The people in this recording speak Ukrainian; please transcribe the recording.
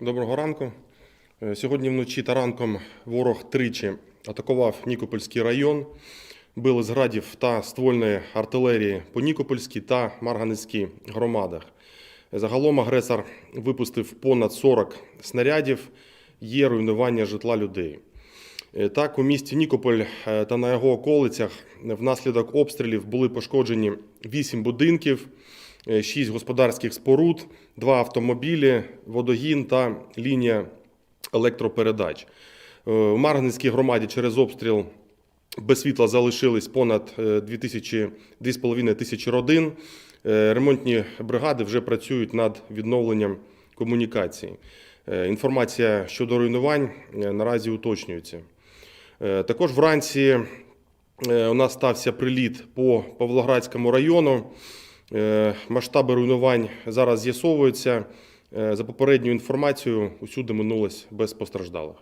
Доброго ранку. Е, Сьогодні вночі та ранком ворог тричі атакував Нікопольський район. Били з градів та ствольної артилерії по Нікопольській та Марганецькій громадах. Загалом агресор випустив понад 40 снарядів, є руйнування житла людей. Е, Так, у місті Нікополь е, та на його околицях внаслідок обстрілів були пошкоджені 8 будинків, 6 господарських споруд, 2 автомобілі, водогін та лінія електропередач. Е, У Марганецькій громаді через обстріл без світла залишились понад 2000 2,5 тисячі родин. Е, Ремонтні бригади вже працюють над відновленням комунікації. Е, Інформація щодо руйнувань е, наразі уточнюється. Е, Також вранці е, у нас стався приліт по Павлоградському району. Е, Масштаби руйнувань зараз з'ясовуються. Е, За попередньою інформацією, усюди минулось без постраждалих.